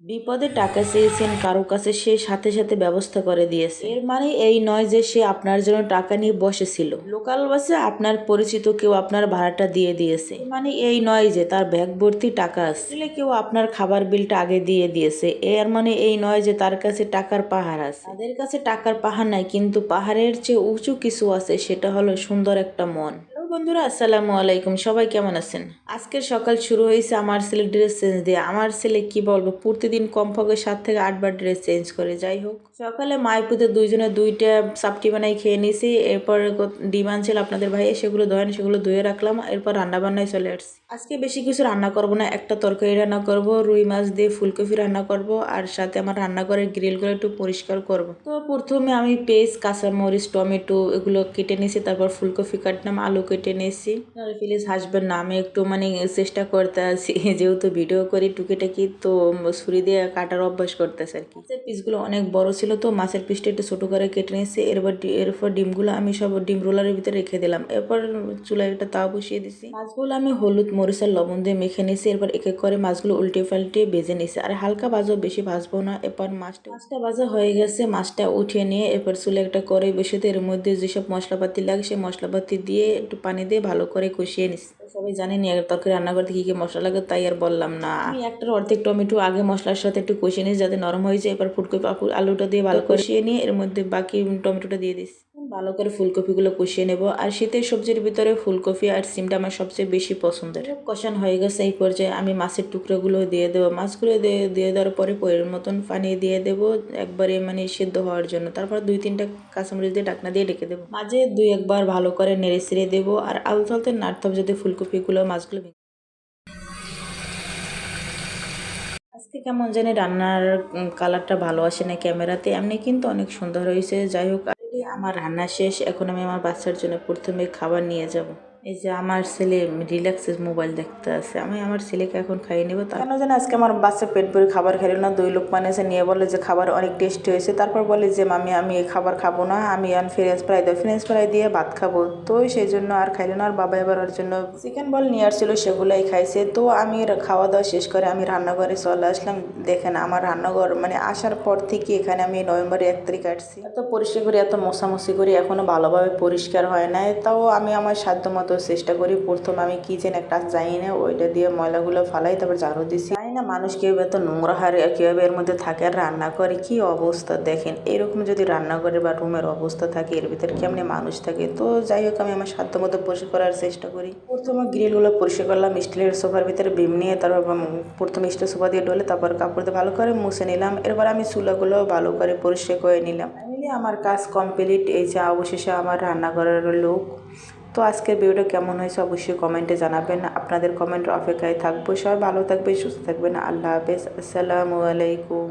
বিপদে টাকা চেয়েছেন, কারও কাছে সে সাথে সাথে ব্যবস্থা করে দিয়েছে। এর মানে এই নয় যে সে আপনার জন্য টাকা নিয়ে বসেছিল। লোকাল বাসে আপনার পরিচিত কেউ আপনার ভাড়াটা দিয়ে দিয়েছে। মানে এই নয় যে তার ব্যাগ ভর্তি টাকা আছে। কেউ আপনার খাবার বিলটা আগে দিয়ে দিয়েছে। এর মানে এই নয় যে তার কাছে টাকার পাহাড় আছে। তাদের কাছে টাকার পাহাড় নাই, কিন্তু পাহাড়ের চেয়ে উঁচু কিছু আছে, সেটা হলো সুন্দর একটা মন। বন্ধুরা, আসসালামু আলাইকুম। সবাই কেমন আছেন? আজকের সকাল শুরু হয়েছে আমার ছেলে ড্রেস চেঞ্জ দিয়ে। আমার ছেলে কি বলব, প্রতিদিন কমপক্ষে সাত থেকে আটবার ড্রেস চেঞ্জ করে, যাই হোক। সকালে মাইপুতে দুইজনে দুইটা সাপটি বানাই খেয়ে নিয়েছি। এরপর গ- ছিল আপনাদের ভাই সেগুলো ধোয়েন সেগুলো ধুয়ে রাখলাম। এরপর রান্না বান্নায় চলে আসছি। আজকে বেশি কিছু রান্না করব না, একটা তরকারি রান্না করব, রুই মাছ দিয়ে ফুলকপি রান্না করব, আর সাথে আমার রান্নাঘরের গ্রিলগুলো একটু পরিষ্কার করব। তো প্রথমে আমি পেঁয়াজ কাঁচামরিচ, টমেটো, এগুলো কেটে নিয়েছি, তারপর ফুলকপি কাটলাম, আলু কেটে নিয়েছি আর প্লিজ হাসবেন একটু মানে চেষ্টা করতে আছি। যেহেতু ভিডিও করি, টুকিটাকি তো ছুরি দিয়ে কাটার অভ্যাস করতেছে আর কি। পিসগুলো অনেক বড় ছিল তো, মাছের পিসটা একটু ছোটো করে কেটে নিয়েছি এরপর এরপর ডিমগুলো আমি সব ডিম রোলারের ভিতরে রেখে দিলাম। এরপর চুলায় একটা তাওয়া বসিয়ে দিছি। মাছগুলো আমি হলুদ মরিচ আর লবণ দিয়ে মেখে নিয়েছি এরপর এক এক করে মাছগুলো উল্টে পাল্টে ভেজে নিয়েছি আর হালকা ভাজো বেশি ভাজবো না। এরপর মাছটা মাছটা ভাজা হয়ে গেছে। মাছটা উঠিয়ে নিয়ে এরপর চুলে একটা করে দিয়ে এর মধ্যে যেসব মশলাপাতি লাগে, সেই মশলাপাতি দিয়ে একটু পানি দিয়ে ভালো করে কষিয়ে নিচ্ছি সবাই জানেনি এক তরকারি রান্না করতে কী কী মশলা লাগে, তাই আর বললাম না। আমি একটার অর্ধেক টমেটো আগে মশলার সাথে একটু কষিয়ে নিই যাতে নরম হয়ে যায়। এবার ফুটকপি আলুটা দিয়ে ভালো কষিয়ে নিয়ে এর মধ্যে বাকি টমেটোটা দিয়ে দিচ্ছি ভালো করে ফুলকপিগুলো কষিয়ে নেব। আর শীতের সবজির ভিতরে ফুলকপি আর সিমটা আমার সবচেয়ে বেশি পছন্দের। কষান হয়ে গেছে এই পর্যায়ে আমি মাছের টুকরোগুলো দিয়ে দেবো। মাছগুলো দিয়ে দিয়ে দেওয়ার পরে পরের মতন পানি দিয়ে দেবো একবারে মানে সেদ্ধ হওয়ার জন্য। তারপর দুই তিনটা কাঁচামরিচ দিয়ে ডাকনা দিয়ে রেখে দেবো। মাঝে দুই একবার ভালো করে নেড়ে ছেড়ে দেবো। আর আলতো আলতো নাড়তে যাতে ফুলকপিগুলো মাছগুলো আজকে কেমন জানি রান্নার কালারটা ভালো আসে না ক্যামেরাতে। এমনি কিন্তু অনেক সুন্দর হয়েছে। যাই হোক আমার রান্না শেষ এখন আমি আমার বাচ্চার জন্য প্রথমে খাবার নিয়ে যাব। এই যে আমার ছেলে রিল্যাক্সে মোবাইল দেখতে আছে, আমি আমার ছেলেকে এখন খাইয়ে নেব কেন যেন আজকে আমার বাচ্চা পেট ভরে খাবার খেলো না, দুই লোক মানে এসে নিয়ে বলে যে খাবার অনেক টেস্টি হয়েছে, তারপর বলে যে মামি আমি এই খাবার খাব না, আমি আর ফ্রেঞ্চ ফ্রাই দেবো ফ্রেঞ্চ ফ্রাই দিয়ে ভাত খাব, তো সেই জন্য আর খাইলো না, আর বাবা এবার ওর জন্য চিকেন বল নিয়ে আসছিল, সেগুলাই খাইছে, তো আমি খাওয়া দাওয়া শেষ করে আমি রান্নাঘরে চলে আসলাম, দেখেন আমার রান্নাঘর মানে আসার পর থেকে এখানে আমি নভেম্বরের এক তারিখ আসছি। এত পরিষ্কার করি, এত মশামশি করি এখনও ভালোভাবে পরিষ্কার হয় নাই, তাও আমি আমার সাধ্য মতো চেষ্টা করি, প্রথম আমি কিচেন একটা যাই না, ওইটা দিয়ে ময়লাগুলো ফালাই, তারপর ঝাড়ু দিছি। জানি না মানুষ কীভাবে এত নোংরা হারে কীভাবে এর মধ্যে থাকে আর রান্না করে কি অবস্থা দেখেন। এরকম যদি রান্না করে বা রুমের অবস্থা থাকে, এর ভিতরে কেমনি মানুষ থাকে? তো যাই হোক, আমি আমার সাধ্য মতো পরিষ্কার করার চেষ্টা করি। প্রথমে গ্রিলগুলো পরিষ্কার করলাম, স্টিলের সোফার ভিতরে বিম নিয়ে তারপর প্রথমে স্টিল সোফা দিয়ে ডলে তারপর কাপড় দিয়ে ভালো করে মুছে নিলাম। এরপর আমি চুলাগুলো ভালো করে পরিষ্কার করে নিলাম। আমার কাজ কমপ্লিট এই যে অবশেষে আমার রান্নাঘরের লোক তো আজকের ভিডিওটা কেমন হয়েছে অবশ্যই কমেন্টে জানাবেন। আপনাদের কমেন্টের অপেক্ষায় থাকব। সবাই ভালো থাকবে সুস্থ থাকবেন। আল্লাহ হাফেজ। আসসালামু আলাইকুম।